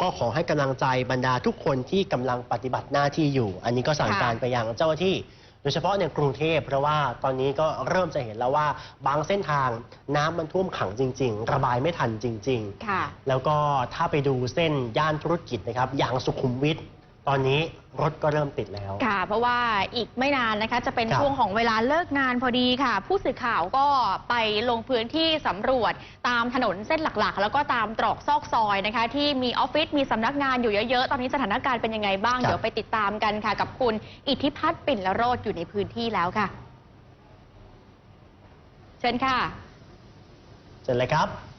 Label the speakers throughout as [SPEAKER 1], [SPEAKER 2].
[SPEAKER 1] ก็ขอให้กำลังใจบรรดาทุกคนที่กำลังปฏิบัติหน้าที่อยู่ อันนี้ก็สั่ง
[SPEAKER 2] ค่ะ
[SPEAKER 1] การไปยังเจ้าหน้าที่ โดยเฉพาะในกรุงเทพเพราะว่าตอนนี้ก็เริ่มจะเห็นแล้วว่าบางเส้นทางน้ำมันท่วมขังจริง ๆ ระบายไม่ทันจริง ๆ
[SPEAKER 2] ค่ะ
[SPEAKER 1] แล้วก็ถ้าไปดูเส้นย่านธุรกิจนะครับ อย่างสุขุมวิท ตอนนี้รถก็เริ่มติดแล้ว
[SPEAKER 2] ค่ะ เพราะว่าอีกไม่นานนะคะ จะเป็น
[SPEAKER 1] ครับ
[SPEAKER 2] ช่วงของเวลาเลิกงานพอดีค่ะ ผู้สื่อข่าวก็ไปลงพื้นที่สำรวจตามถนนเส้นหลักๆ แล้วก็ตามตรอกซอกซอยนะคะ ที่มีออฟฟิศมีสำนักงานอยู่เยอะๆ ตอนนี้สถานการณ์เป็นยังไงบ้าง
[SPEAKER 1] ครับ
[SPEAKER 2] เดี๋ยวไปติดตามกันค่ะ กับคุณอิทธิพัฒน์ปิ่นละโรดอยู่ในพื้นที่แล้วค่ะ เชิญค่ะ
[SPEAKER 1] เสร็จเลยครับ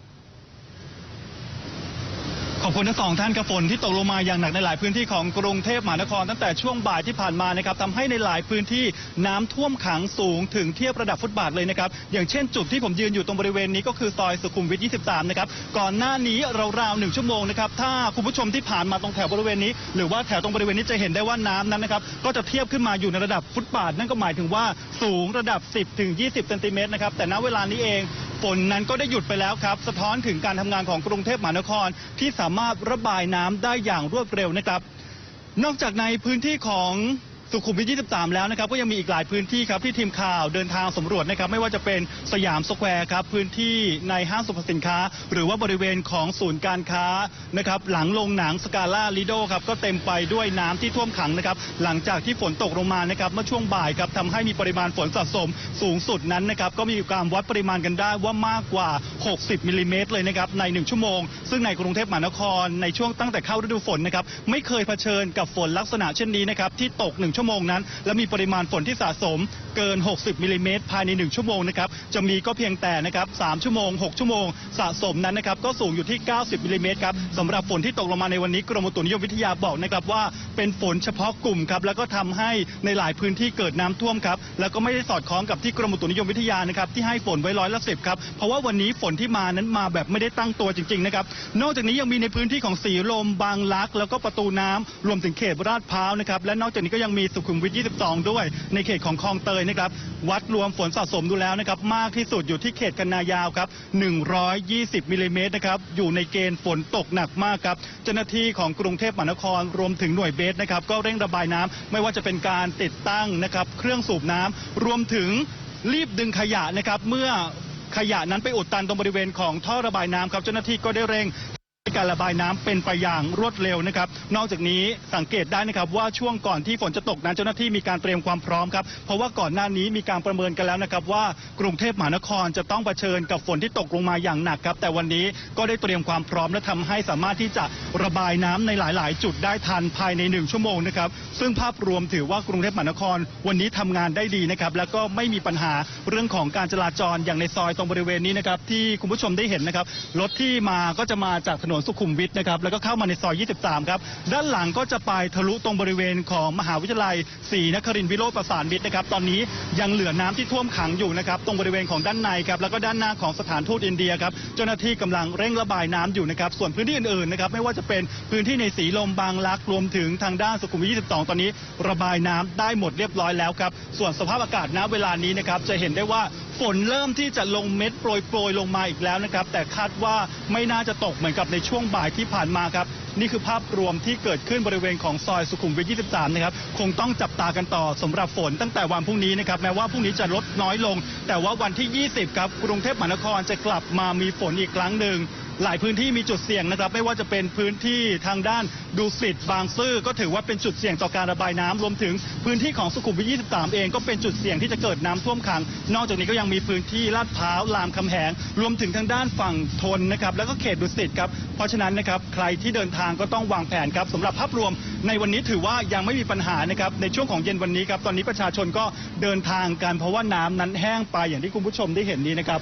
[SPEAKER 3] ขอบคุณทั้งสองท่านครับฝนที่ตกลงมาอย่างหนักในหลายพื้นที่ของกรุงเทพมหานครตั้งแต่ช่วงบ่ายที่ผ่านมานะครับทำให้ในหลายพื้นที่น้ำท่วมขังสูงถึงเทียบระดับฟุตบาทเลยนะครับอย่างเช่นจุดที่ผมยืนอยู่ตรงบริเวณนี้ก็คือซอยสุขุมวิท 23 นะครับก่อนหน้านี้ราวๆหนึ่งชั่วโมงนะครับถ้าคุณผู้ชมที่ผ่านมาตรงแถวบริเวณนี้ หรือว่าแถวตรงบริเวณนี้จะเห็นได้ว่าน้ำนั้นนะครับก็จะเทียบขึ้นมาอยู่ในระดับฟุตบาท นั่นก็หมายถึงว่าสูงระดับ 10ถึง20เซนติเมตรนะครับแต่ณเวลานี้เองฝนนั้นก็ได้หยุดไปแล้วครับสะท้อนถึงการทำงานของกรุงเทพมหานครที่สามารถระบายน้ำได้อย่างรวดเร็วนะครับนอกจากในพื้นที่ของ สุขุมวิท23 แล้วนะครับก็ยังมีอีกหลายพื้นที่ครับที่ทีมข่าวเดินทางสำรวจนะครับไม่ว่าจะเป็นสยามสแควร์ครับพื้นที่ในห้างสรรพสินค้า หรือว่าบริเวณของศูนย์การค้านะครับหลังโรงหนังสกาล่าลิโดครับก็เต็มไปด้วยน้ำที่ท่วมขังนะครับหลังจากที่ฝนตกลงมานะครับเมื่อช่วงบ่ายครับทำให้มีปริมาณฝนสะสมสูงสุดนั้นนะครับก็มีการวัดปริมาณกันได้ว่ามากกว่า 60มิลลิเมตรเลยนะครับใน 1 ชั่วโมง ซึ่งในกรุงเทพมหานครในช่วงตั้งแต่เข้าฤดูฝนนะครับไม่เคยเผชิญกับฝนลักษณะเช่นนี้นะครับที่ตก1ชั่วโมงนั้น และมีปริมาณฝนที่สะสมเกิน 60มิลลิเมตรภายใน 1 ชั่วโมงนะครับจะมีก็เพียงแต่นะครับ3ชั่วโมง 6 ชั่วโมงสะสมนั้นนะครับก็สูงอยู่ที่ 90มิลลิเมตรครับสำหรับฝนที่ตกลงมาในวันนี้กรมอุตุนิยมวิทยาบอกนะครับว่าเป็นฝนเฉพาะกลุ่มครับแล้วก็ทำให้ในหลายพื้นที่เกิดน้ำท่วมครับแล้วก็ไม่ได้สอดคล้องกับที่กรมอุตุนิยมวิทยานะครับที่ให้ฝนไว้ร้อยละสิบครับเพราะว่าวันนี้ฝนที่มานั้นมาแบบไม่ได้ตั้งตัวจริงๆนะครับนอกจากนี้ยังมีในพื้นที่ของสีลมบางลัก แล้วก็ประตูน้ำรวมถึงเขตลาดพร้าวนะครับและนอกจากนี้ก็ยังมีสุขุมวิท22 ด้วย ในเขตของคลองเตยนะครับวัดรวมฝนสะสมดูแล้วนะครับมากที่สุดอยู่ที่เขตกันนายาวครับ 120มิลลิเมตรนะครับอยู่ในเกณฑ์ฝนตกหนักมากครับเจ้าหน้าที่ของกรุงเทพมหานครรวมถึงหน่วยเบสนะครับก็เร่งระบายน้ำไม่ว่าจะเป็นการติดตั้งนะครับเครื่องสูบน้ำรวมถึงรีบดึงขยะนะครับเมื่อขยะนั้นไปอุดตันตรงบริเวณของท่อระบายน้ำครับเจ้าหน้าที่ก็ได้เร่ง ให้การระบายน้ำเป็นไปอย่างรวดเร็วนะครับ นอกจากนี้สังเกตได้นะครับว่าช่วงก่อนที่ฝนจะตกนั้นเจ้าหน้าที่มีการเตรียมความพร้อมครับเพราะว่าก่อนหน้านี้มีการประเมินกันแล้วนะครับว่ากรุงเทพมหานครจะต้องเผชิญกับฝนที่ตกลงมาอย่างหนักครับ แต่วันนี้ก็ได้เตรียมความพร้อมและทำให้สามารถที่จะระบายน้ำในหลาย ๆ จุดได้ทันภายในหนึ่งชั่วโมงนะครับ ซึ่งภาพรวมถือว่ากรุงเทพมหานคร วันนี้ทำงานได้ดีนะครับ แล้วก็ไม่มีปัญหาเรื่องของการจราจรอย่างในซอยตรงบริเวณนี้นะครับที่คุณผู้ชมได้เห็นนะครับรถที่มาก็จะมาจากถนนสุขุมวิทนะครับแล้วก็เข้ามาในซอย 23 ครับ ด้านหลังก็จะไปทะลุตรงบริเวณของมหาวิทยาลัยศรีนครินทรวิโรธประสานมิตรนะครับ ตอนนี้ยังเหลือน้ำที่ท่วมขังอยู่นะครับ ตรงบริเวณของด้านในครับ แล้วก็ด้านหน้าของสถานทูตอินเดียครับ เจ้าหน้าที่กำลังเร่งระบายน้ำอยู่นะครับ ส่วนพื้นที่อื่นๆนะครับ ไม่ว่าจะเป็นพื้นที่ในสีลมบางลักรวมถึงทางด้านสุขุมวิท 22 ตอนนี้ ระบายน้ำได้หมดเรียบร้อยแล้วครับ ส่วนสภาพอากาศณเวลานี้นะครับจะเห็นได้ว่า ฝนเริ่มที่จะลงเม็ดโปรยๆลงมาอีกแล้วนะครับ แต่คาดว่าไม่น่าจะตกเหมือนกับในช่วงบ่ายที่ผ่านมาครับ นี่คือภาพรวมที่เกิดขึ้นบริเวณของซอยสุขุมวิท 23 นะครับ คงต้องจับตากันต่อสำหรับฝนตั้งแต่วันพรุ่งนี้นะครับ แม้ว่าพรุ่งนี้จะลดน้อยลง แต่ว่าวันที่ 20 ครับ กรุงเทพมหานครจะกลับมามีฝนอีกครั้งหนึ่ง หลายพื้นที่มีจุดเสี่ยงนะครับไม่ว่าจะเป็นพื้นที่ทางด้านดูสิตบางซื่อก็ถือว่าเป็นจุดเสี่ยงต่อการระบายน้ำรวมถึงพื้นที่ของสุขุมวิท 23 เองก็เป็นจุดเสี่ยงที่จะเกิดน้ำท่วมขัง นอกจากนี้ก็ยังมีพื้นที่ลาดพร้าวรามคำแหงรวมถึงทางด้านฝั่งทนนะครับแล้วก็เขตดุสิตครับเพราะฉะนั้นนะครับใครที่เดินทางก็ต้องวางแผนครับสำหรับภาพรวมในวันนี้ถือว่ายังไม่มีปัญหานะครับในช่วงของเย็นวันนี้ครับตอนนี้ประชาชนก็เดินทางกันเพราะว่าน้ำนั้นแห้งไปอย่างที่คุณผู้ชมได้เห็นนี้นะครับ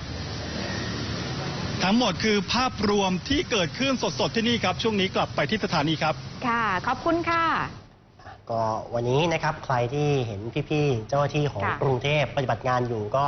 [SPEAKER 3] ทั้งหมดคือภาพรวมที่เกิดขึ้นสดๆที่นี่ครับ ช่วงนี้กลับไปที่สถานีครับ
[SPEAKER 2] ค่ะ ขอบคุณค่ะ
[SPEAKER 1] ก็วันนี้นะครับใครที่เห็นพี่ๆเจ้าหน้าที่ของ
[SPEAKER 2] ค่ะ
[SPEAKER 1] กรุงเทพปฏิบัติงานอยู่ก็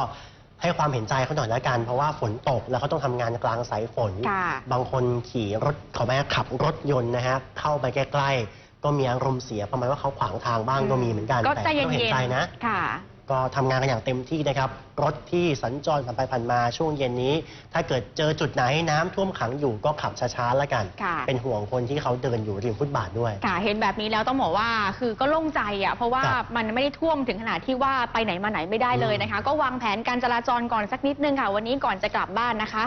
[SPEAKER 1] ให้ความเห็นใจเขาหน่อยละกัน เพราะว่าฝนตกแล้วเขาต้องทำงานกลางสายฝน
[SPEAKER 2] ค่ะ
[SPEAKER 1] บางคนขี่รถเขาแม่ขับรถยนต์นะฮะเข้าไปใกล้ๆก็มีอารมณ์เสียประมาณว่าเขาขวางทางบ้างก็มีเหมือนกัน
[SPEAKER 2] ก็
[SPEAKER 1] แต่
[SPEAKER 2] ใจเย็
[SPEAKER 1] ต้องเห็น
[SPEAKER 2] น
[SPEAKER 1] ใจนะ
[SPEAKER 2] ๆค่ะ
[SPEAKER 1] ก็ทำงานกันอย่างเต็มที่นะครับ รถที่สัญจรผ่านไปผ่านมาช่วงเย็นนี้ ถ้าเกิดเจอจุดไหนน้ำท่วมขังอยู่ก็ขับช้าๆแล้วกัน
[SPEAKER 2] ค่ะ
[SPEAKER 1] เป็นห่วงคนที่เขาเดินอยู่ริมฟุตบาทด้วย
[SPEAKER 2] ค่ะเห็นแบบนี้แล้วต้องบอกว่าคือก็โล่งใจอะเพราะว่า
[SPEAKER 1] ครับ
[SPEAKER 2] มันไม่ได้ท่วมถึงขนาดที่ว่าไปไหนมาไหนไม่ได้เลยนะคะ ก็วางแผนการจราจรก่อนสักนิดนึงค่ะ วันนี้ก่อนจะกลับบ้านนะคะ